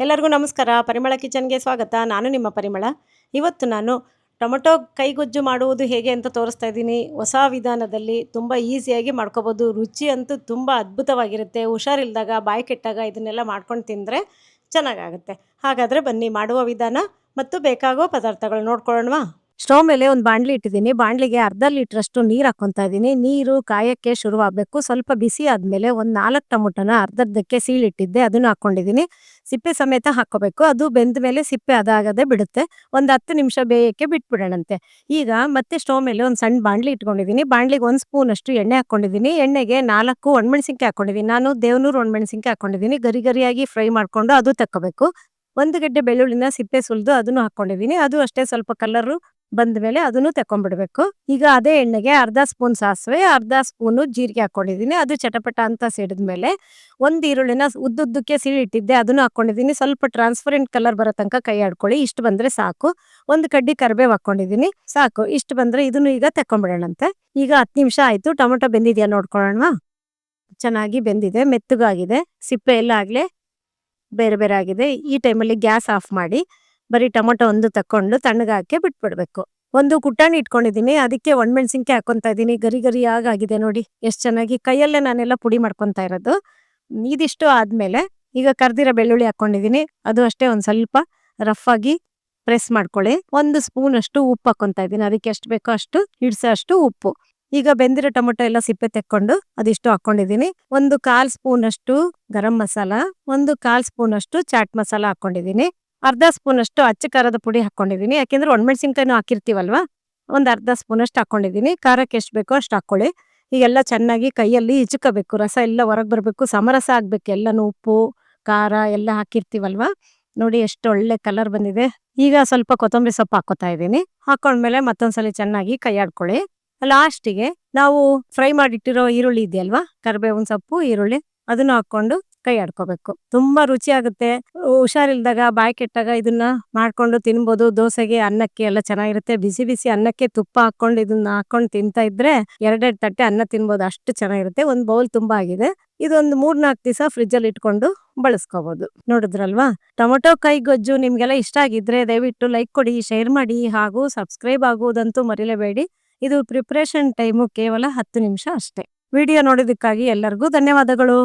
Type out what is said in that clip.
ಎಲ್ಲರಿಗೂ ನಮಸ್ಕಾರ. ಪರಿಮಳ ಕಿಚನ್ಗೆ ಸ್ವಾಗತ. ನಾನು ನಿಮ್ಮ ಪರಿಮಳ. ಇವತ್ತು ನಾನು ಟೊಮೊಟೊ ಕೈಗೊಜ್ಜು ಮಾಡುವುದು ಹೇಗೆ ಅಂತ ತೋರಿಸ್ತಾ ಇದ್ದೀನಿ. ಹೊಸ ವಿಧಾನದಲ್ಲಿ ತುಂಬ ಈಸಿಯಾಗಿ ಮಾಡ್ಕೋಬೋದು. ರುಚಿ ಅಂತೂ ತುಂಬ ಅದ್ಭುತವಾಗಿರುತ್ತೆ. ಹುಷಾರಿಲ್ದಾಗ, ಬಾಯಿ ಕೆಟ್ಟಾಗ ಇದನ್ನೆಲ್ಲ ಮಾಡ್ಕೊಂಡು ತಿಂದರೆ ಚೆನ್ನಾಗಾಗುತ್ತೆ. ಹಾಗಾದರೆ ಬನ್ನಿ, ಮಾಡುವ ವಿಧಾನ ಮತ್ತು ಬೇಕಾಗುವ ಪದಾರ್ಥಗಳು ನೋಡ್ಕೊಳ್ಳೋಣವಾ? ಸ್ಟವ್ ಮೇಲೆ ಒಂದು ಬಾಣಲಿ ಇಟ್ಟಿದ್ದೀನಿ. ಬಾಣಲಿಗೆ ಅರ್ಧ ಲೀಟ್ರಷ್ಟು ನೀರು ಹಾಕೊತಾ ಇದ್ದೀನಿ. ನೀರು ಕಾಯಕ್ಕೆ ಶುರುವಾಗಬೇಕು. ಸ್ವಲ್ಪ ಬಿಸಿ ಆದಮೇಲೆ ಒಂದು ನಾಲ್ಕು ಟೊಮೊಟೊನ ಅರ್ಧರ್ಧಕ್ಕೆ ಸೀಳಿಟ್ಟಿದ್ದೆ. ಅದನ್ನು ಹಾಕ್ಕೊಂಡಿದ್ದೀನಿ ಸಿಪ್ಪೆ ಸಮೇತ ಹಾಕೋಬೇಕು ಅದು ಬೆಂದ ಮೇಲೆ ಸಿಪ್ಪೆ ಅದಾಗದೆ ಬಿಡುತ್ತೆ. ಒಂದು ಹತ್ತು ನಿಮಿಷ ಬೇಯಕ್ಕೆ ಬಿಟ್ಬಿಡೋಣಂತೆ. ಈಗ ಮತ್ತೆ ಸ್ಟವ್ ಮೇಲೆ ಒಂದು ಸಣ್ಣ ಬಾಣ್ಲಿ ಇಟ್ಕೊಂಡಿದ್ದೀನಿ. ಬಾಣಲಿಗೆ ಒಂದು ಸ್ಪೂನ್ ಅಷ್ಟು ಎಣ್ಣೆ ಹಾಕ್ಕೊಂಡಿದ್ದೀನಿ. ಎಣ್ಣೆಗೆ ನಾಲ್ಕು ಒಣಮೆಣಸಿನ್ಕಾಯಿ ಹಾಕ್ಕೊಂಡಿದ್ದೀನಿ. ನಾನು ದೇವನೂರು ಒಣಮೆಣಸಿನ್ಕಾಯಿ ಹಾಕ್ಕೊಂಡಿದ್ದೀನಿ. ಗರಿ ಗರಿಯಾಗಿ ಫ್ರೈ ಮಾಡ್ಕೊಂಡು ಅದು ತಕ್ಕೋಬೇಕು. ಒಂದು ಗಡ್ಡೆ ಬೆಳ್ಳುಳ್ಳಿನ ಸಿಪ್ಪೆ ಸುಲಿದು ಅದನ್ನು ಹಾಕ್ಕೊಂಡಿದ್ದೀನಿ. ಅದು ಅಷ್ಟೇ. ಸ್ವಲ್ಪ ಕಲರು ಬಂದ ಮೇಲೆ ಅದನ್ನು ತಕೊಂಡ್ಬಿಡ್ಬೇಕು ಈಗ ಅದೇ ಎಣ್ಣೆಗೆ ಅರ್ಧ ಸ್ಪೂನ್ ಸಾಸಿವೆ, ಅರ್ಧ ಸ್ಪೂನು ಜೀರಿಗೆ ಹಾಕೊಂಡಿದ್ದೀನಿ ಅದು ಚಟಪಟ ಅಂತ ಸಿಡಿದ್ಮೇಲೆ ಒಂದು ಈರುಳ್ಳಿನ ಉದ್ದುದ್ದಕ್ಕೆ ಸೀಳಿಟ್ಟಿದ್ದೆ, ಅದನ್ನು ಹಾಕೊಂಡಿದ್ದೀನಿ ಸ್ವಲ್ಪ ಟ್ರಾನ್ಸ್ಪರೆಂಟ್ ಕಲರ್ ಬರೋ ತನಕ ಕೈ ಆಡ್ಕೊಳ್ಳಿ. ಇಷ್ಟು ಬಂದ್ರೆ ಸಾಕು. ಒಂದು ಕಡ್ಡಿ ಕರಿಬೇವು ಹಾಕೊಂಡಿದ್ದೀನಿ ಸಾಕು. ಇಷ್ಟು ಬಂದ್ರೆ ಇದನ್ನು ಈಗ ತಕೊಂಡ್ಬಿಡೋಣಂತೆ ಈಗ ಹತ್ತು ನಿಮಿಷ ಆಯ್ತು. ಟೊಮೊಟೊ ಬೆಂದಿದ್ಯಾ ನೋಡ್ಕೊಳ್ಳೋಣ. ಚೆನ್ನಾಗಿ ಬೆಂದಿದೆ, ಮೆತ್ತಗಾಗಿದೆ. ಸಿಪ್ಪೆ ಎಲ್ಲ ಆಗಲೇ ಬೇರೆ ಬೇರೆ ಆಗಿದೆ. ಈ ಟೈಮಲ್ಲಿ ಗ್ಯಾಸ್ ಆಫ್ ಮಾಡಿ ಬರೀ ಟೊಮೊಟೊ ಒಂದು ತಕೊಂಡು ತಣ್ಣಗಾಕೆ ಬಿಟ್ಬಿಡ್ಬೇಕು. ಒಂದು ಕುಟ್ಟಾಣಿ ಇಟ್ಕೊಂಡಿದ್ದೀನಿ, ಅದಕ್ಕೆ ಒಣಮೆಣಸಿನ್ಕಾಯಿ ಹಾಕೊಂತ ಇದ್ದೀನಿ. ಗರಿ ಗರಿಯಾಗಿ ಆಗಿದೆ ನೋಡಿ, ಎಷ್ಟು ಚೆನ್ನಾಗಿ. ಕೈಯಲ್ಲೇ ನಾನೆಲ್ಲ ಪುಡಿ ಮಾಡ್ಕೊಂತ ಇರೋದು. ಇದಿಷ್ಟು ಆದ್ಮೇಲೆ ಈಗ ಕರ್ದಿರೋ ಬೆಳ್ಳುಳ್ಳಿ ಹಾಕೊಂಡಿದೀನಿ ಅದು ಅಷ್ಟೇ ಒಂದ್ ಸ್ವಲ್ಪ ರಫ್ ಆಗಿ ಪ್ರೆಸ್ ಮಾಡ್ಕೊಳ್ಳಿ. ಒಂದು ಸ್ಪೂನ್ ಅಷ್ಟು ಉಪ್ಪು ಹಾಕೊಂತ ಇದೀನಿ ಅದಕ್ಕೆ ಎಷ್ಟು ಬೇಕೋ ಅಷ್ಟು ಹಿಡ್ಸೋ ಅಷ್ಟು ಉಪ್ಪು. ಈಗ ಬೆಂದಿರೋ ಟೊಮೊಟೊ ಎಲ್ಲ ಸಿಪ್ಪೆ ತೆಕ್ಕೊಂಡು ಅದಿಷ್ಟು ಹಾಕೊಂಡಿದೀನಿ ಒಂದು ಕಾಲ್ ಸ್ಪೂನ್ ಅಷ್ಟು ಗರಂ ಮಸಾಲ, ಒಂದು ಕಾಲ್ ಸ್ಪೂನ್ ಅಷ್ಟು ಚಾಟ್ ಮಸಾಲ ಹಾಕೊಂಡಿದ್ದೀನಿ ಅರ್ಧ ಸ್ಪೂನ್ ಅಷ್ಟು ಅಚ್ಚ ಖಾರದ ಪುಡಿ ಹಾಕೊಂಡಿದ್ದೀನಿ. ಯಾಕೆಂದ್ರೆ ಒಣಮೆಣಸಿನ್ಕಾಯಿನೂ ಹಾಕಿರ್ತೀವಲ್ವಾ? ಒಂದು ಅರ್ಧ ಸ್ಪೂನ್ ಅಷ್ಟು ಹಾಕೊಂಡಿದ್ದೀನಿ. ಖಾರಕ್ಕೆ ಎಷ್ಟು ಬೇಕೋ ಅಷ್ಟು ಹಾಕ್ಕೊಳ್ಳಿ. ಈಗೆಲ್ಲ ಚೆನ್ನಾಗಿ ಕೈಯಲ್ಲಿ ಹಿಚುಕಬೇಕು ರಸ ಎಲ್ಲ ಹೊರಗೆ ಬರಬೇಕು. ಸಮರಸ ಆಗಬೇಕು. ಎಲ್ಲನೂ ಉಪ್ಪು, ಖಾರ ಎಲ್ಲ ಹಾಕಿರ್ತೀವಲ್ವಾ? ನೋಡಿ ಎಷ್ಟು ಒಳ್ಳೆ ಕಲರ್ ಬಂದಿದೆ. ಈಗ ಸ್ವಲ್ಪ ಕೊತ್ತಂಬರಿ ಸೊಪ್ಪು ಹಾಕೋತಾ ಇದ್ದೀನಿ. ಹಾಕೊಂಡ್ಮೇಲೆ ಮತ್ತೊಂದ್ಸಲಿ ಚೆನ್ನಾಗಿ ಕೈ ಆಡ್ಕೊಳ್ಳಿ. ಲಾಸ್ಟಿಗೆ ನಾವು ಫ್ರೈ ಮಾಡಿಟ್ಟಿರೋ ಈರುಳ್ಳಿ ಇದೆಯಲ್ವಾ? ಕರಿಬೇವಿನ ಸೊಪ್ಪು, ಈರುಳ್ಳಿ. ಅದನ್ನು ಹಾಕೊಂಡು ಕೈ ಆಡ್ಕೋಬೇಕು ತುಂಬಾ ರುಚಿ ಆಗುತ್ತೆ ಹುಷಾರಿಲ್ದಾಗ ಬಾಯಿ ಕೆಟ್ಟಾಗ ಇದನ್ನ ಮಾಡ್ಕೊಂಡು ತಿನ್ಬೋದು. ದೋಸೆಗೆ ಅನ್ನಕ್ಕೆ ಎಲ್ಲ ಚೆನ್ನಾಗಿರುತ್ತೆ. ಬಿಸಿ ಬಿಸಿ ಅನ್ನಕ್ಕೆ ತುಪ್ಪ ಹಾಕೊಂಡು ಇದನ್ನ ಹಾಕೊಂಡು ತಿಂತಾ ಇದ್ರೆ ಎರಡೆರಡು ತಟ್ಟೆ ಅನ್ನ ತಿನ್ಬೋದು. ಅಷ್ಟು ಚೆನ್ನಾಗಿರುತ್ತೆ. ಒಂದ್ ಬೌಲ್ ತುಂಬಾ ಆಗಿದೆ. ಇದೊಂದು ಮೂರ್ನಾಲ್ಕು ದಿವಸ ಫ್ರಿಜ್ ಅಲ್ಲಿ ಇಟ್ಕೊಂಡು ಬಳಸ್ಕೋಬಹುದು ನೋಡಿದ್ರಲ್ವಾ? ಟೊಮೊಟೊ, ಕೈ ಗೊಜ್ಜು ನಿಮ್ಗೆಲ್ಲ ಇಷ್ಟ ಆಗಿದ್ರೆ ದಯವಿಟ್ಟು ಲೈಕ್ ಕೊಡಿ, ಶೇರ್ ಮಾಡಿ ಹಾಗೂ ಸಬ್ಸ್ಕ್ರೈಬ್ ಆಗುವುದಂತೂ ಮರಿಲೇಬೇಡಿ. ಇದು ಪ್ರಿಪ್ರೇಷನ್ ಟೈಮು ಕೇವಲ ಹತ್ತು ನಿಮಿಷ ಅಷ್ಟೇ. ವಿಡಿಯೋ ನೋಡೋದಕ್ಕಾಗಿ ಎಲ್ಲರಿಗೂ ಧನ್ಯವಾದಗಳು.